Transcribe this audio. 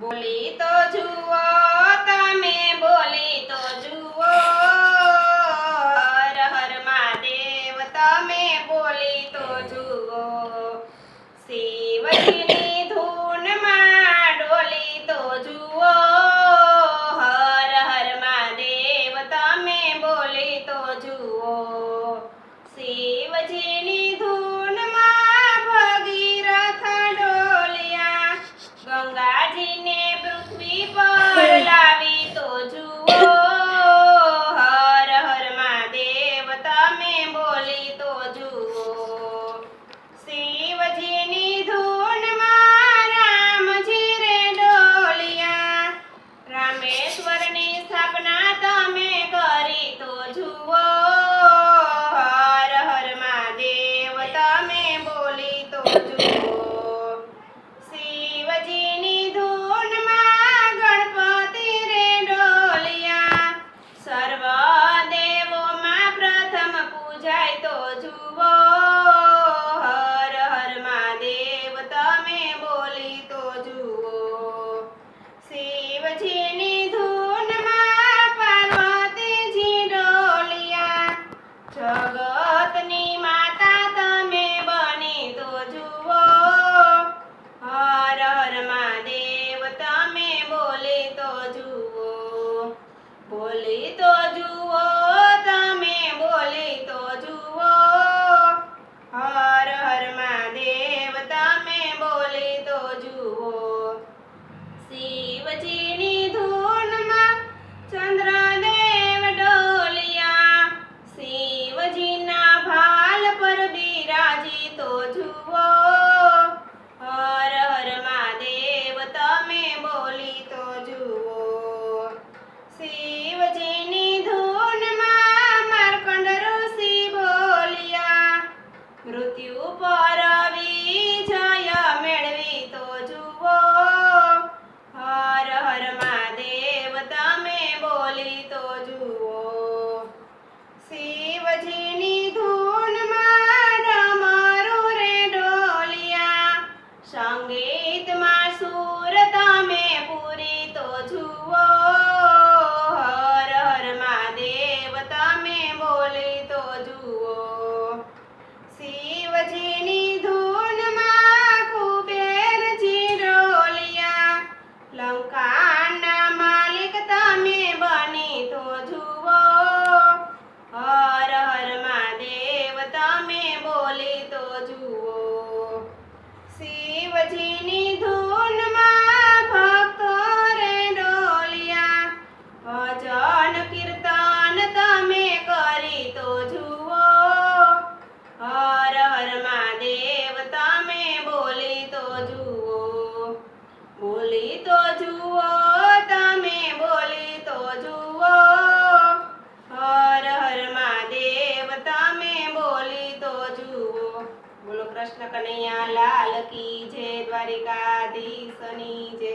બોલી તો જુઓ जुवो सी Martini. કૃષ્ણ કનૈયા લાલ કી જય દ્વારિકાધીશની જય.